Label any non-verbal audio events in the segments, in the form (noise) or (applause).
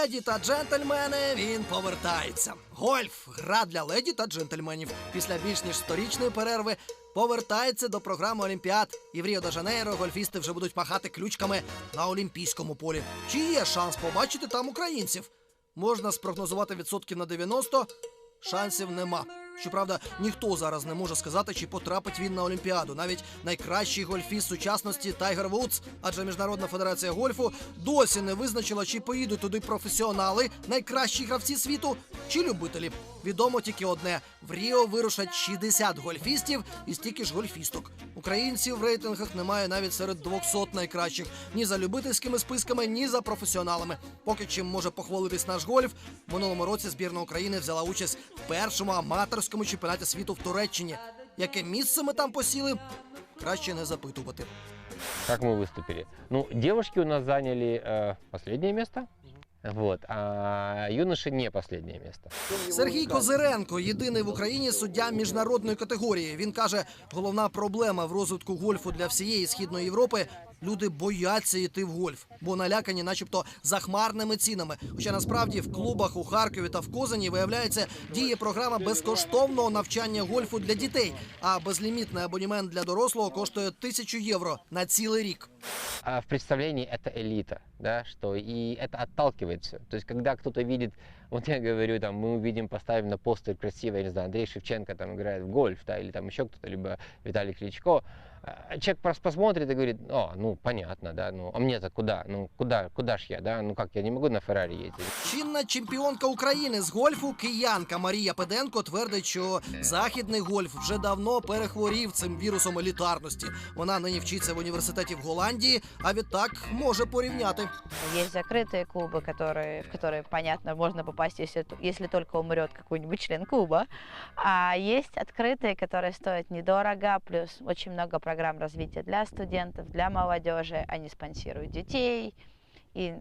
Леді та джентльмени, він повертається. Гольф гра для леді та джентльменів. Після більш ніж сторічної перерви повертається до програми Олімпіад. І в Ріо де Жанейро гольфісти вже будуть махати ключками на олімпійському полі. Чи є шанс побачити там українців? Можна спрогнозувати відсотків на 90, шансів нема. Щоправда, ніхто зараз не може сказати, чи потрапить він на Олімпіаду. Навіть найкращий гольфіст сучасності Тайгер Вудс, адже Міжнародна федерація гольфу досі не визначила, чи поїдуть туди професіонали, найкращі гравці світу, чи любителі Відомо тільки одне: в Ріо вирушать 60 гольфістів і стільки ж гольфісток. Українців в рейтингах немає навіть серед 200 найкращих ні за любительськими списками, ні за професіоналами. Поки чим може похвалитись наш гольф, в минулому році збірна України взяла участь в першому аматорському чемпіонаті світу в Туреччині. Яке місце ми там посіли? Краще не запитувати. Как мы выступили? Ну, девушки у нас заняли э, последнее место. Вот, а юноши не последнее место. Сергій Козиренко єдиний в Україні суддя міжнародної категорії. Він каже, головна проблема в розвитку гольфу для всієї східної Європи. Люди бояться йти в гольф, бо налякані, начебто, захмарними цінами. Хоча насправді в клубах у Харкові та в Козані виявляється діє програма безкоштовного навчання гольфу для дітей. А безлімітний абонімент для дорослого коштує тисячу євро на цілий рік. А в представлении это элита, да, что и это отталкивает все. То есть, когда кто-то видит, вот я говорю, там, мы увидим, поставим на постер красиво, я не знаю, Андрей Шевченко там играет в гольф, да, или там еще кто-то, либо Виталий Кличко, человек просто посмотрит и говорит, о, ну, понятно, да, ну, а мне-то куда, ну, куда, куда ж я, да, ну, как, я не могу на Феррари ездить. Чинна чемпіонка України з гольфу киянка Марія Педенко твердить, що західний гольф вже давно перехворів цим вірусом елітарності. Вона нині вчиться в університеті в Голландії, а відтак може порівняти. Есть закрытые клубы, которые, в которые, понятно, можно попасть, если, если только умрет какой-нибудь член клуба. А есть открытые, которые стоят недорого, плюс очень много программ развития для студентов, для молодежи. Они спонсируют детей. И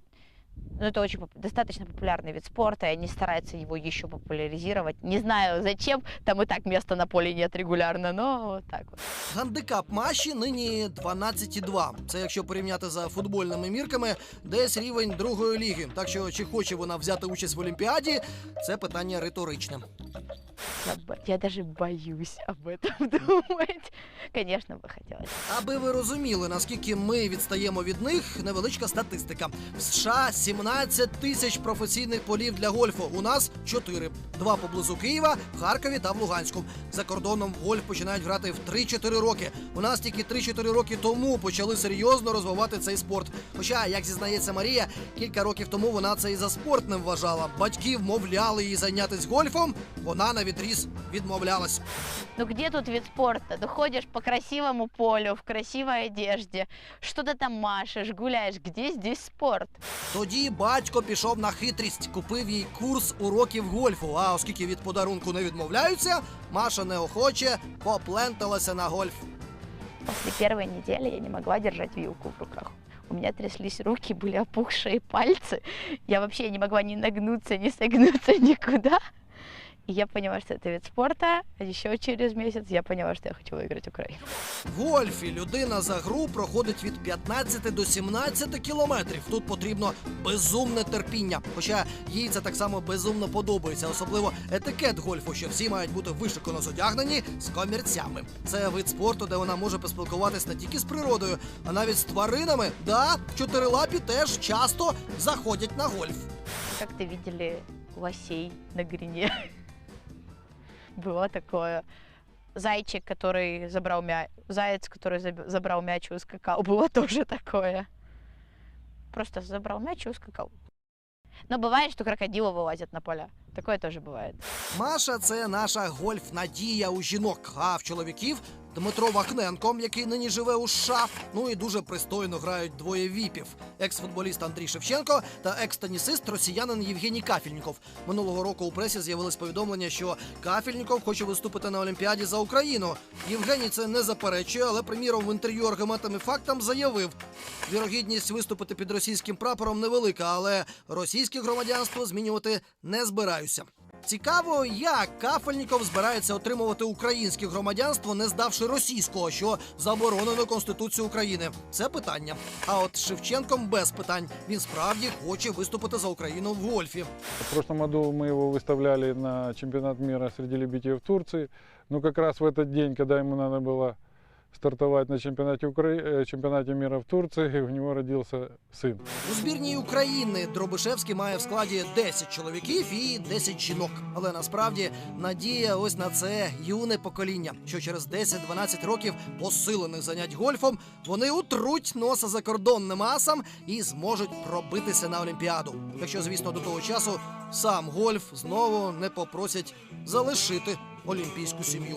ну, это очень достаточно популярный вид спорта, и они стараются его еще популяризировать. Не знаю зачем, там и так места на поле нет регулярно, но вот так вот. Гандикап Маші нині 12,2. Це якщо порівняти за футбольними мірками, десь рівень другої ліги. Так що чи хоче вона взяти участь в Олімпіаді, це питання риторичне. Я, я даже боюсь об этом (laughs) думать. Конечно, бы хотелось. Аби ви розуміли, наскільки ми відстаємо від них, невеличка статистика. В США 17 тисяч професійних полів для гольфу. У нас 4. Два поблизу Києва, в Харкові та в Луганську. За кордоном гольф починають грати в 3-4 роки. У нас тільки 3-4 роки тому почали серйозно розвивати цей спорт. Хоча, як зізнається Марія, кілька років тому вона це і за спорт не вважала. Батьки вмовляли її зайнятися гольфом. Вона на відріз відмовлялась. Ну где тут вид спорта? Ты ходишь по красивому полю, в красивой одежде, что-то там машешь, гуляешь. Где здесь спорт? Тоді батько пішов на хитрість, купив їй курс уроків гольфу. А оскільки від подарунку не відмовляються, Маша неохоче попленталася на гольф. После первой недели я не могла держать вилку в руках. У меня тряслись руки, были опухшие пальцы. Я вообще не могла ни нагнуться, ни согнуться (laughs) никуда. И я поняла, что это вид спорта. А еще через месяц я поняла, что я хочу выиграть Украину. В гольфі людина за гру проходить від 15 до 17 кілометрів. Тут потрібно безумне терпіння. Хоча їй це так само безумно подобається, особливо етикет гольфу, що всі мають бути вишикано зодягнені з комірцями. Це вид спорту, де вона може поспілкуватись не тільки з природою, а навіть з тваринами. Да, чотирилапі теж часто заходять на гольф. Как-то видели лосей на грине Было такое. Зайчик, который забрал мяч, заяц, который заб- забрал мяч и ускакал, было тоже (laughs) такое. Просто забрал мяч и ускакал. Но бывает, что крокодилы вылазят на поля. Такое тоже бывает. Маша це наша гольф-надія у жінок, а в чоловіків Дмитро Вахненко, який нині живе у США. Ну і дуже пристойно грають двоє віпів: екс-футболіст Андрій Шевченко та екс-тенісист росіянин Євгеній Кафільніков. Минулого року у пресі з'явилось повідомлення, що Кафільніков хоче виступити на Олімпіаді за Україну. Євгеній це не заперечує, але приміром в інтерв'ю аргументами і фактам заявив: вірогідність виступити під російським прапором невелика, але російське громадянство змінювати не збираюся. Цікаво, як Кафельніков збирається отримувати українське громадянство, не здавши російського, що заборонено Конституцією України. Це питання. А от з Шевченком без питань. Він справді хоче виступити за Україну в гольфі. В прошлом году мы его выставляли на чемпионат мира среди любителей в Турции. Но как раз в этот день, когда ему надо было стартовать на чемпионате, Укра... э, чемпионате мира в Турции, у него родился сын. У збірній України Дробишевський має в складі 10 чоловіків і 10 жінок. Але насправді надія ось на це юне покоління, що через 10-12 років посилених занять гольфом вони утруть носа закордонним асам і зможуть пробитися на Олімпіаду. Якщо, звісно, до того часу сам гольф знову не попросять залишити олімпійську сім'ю.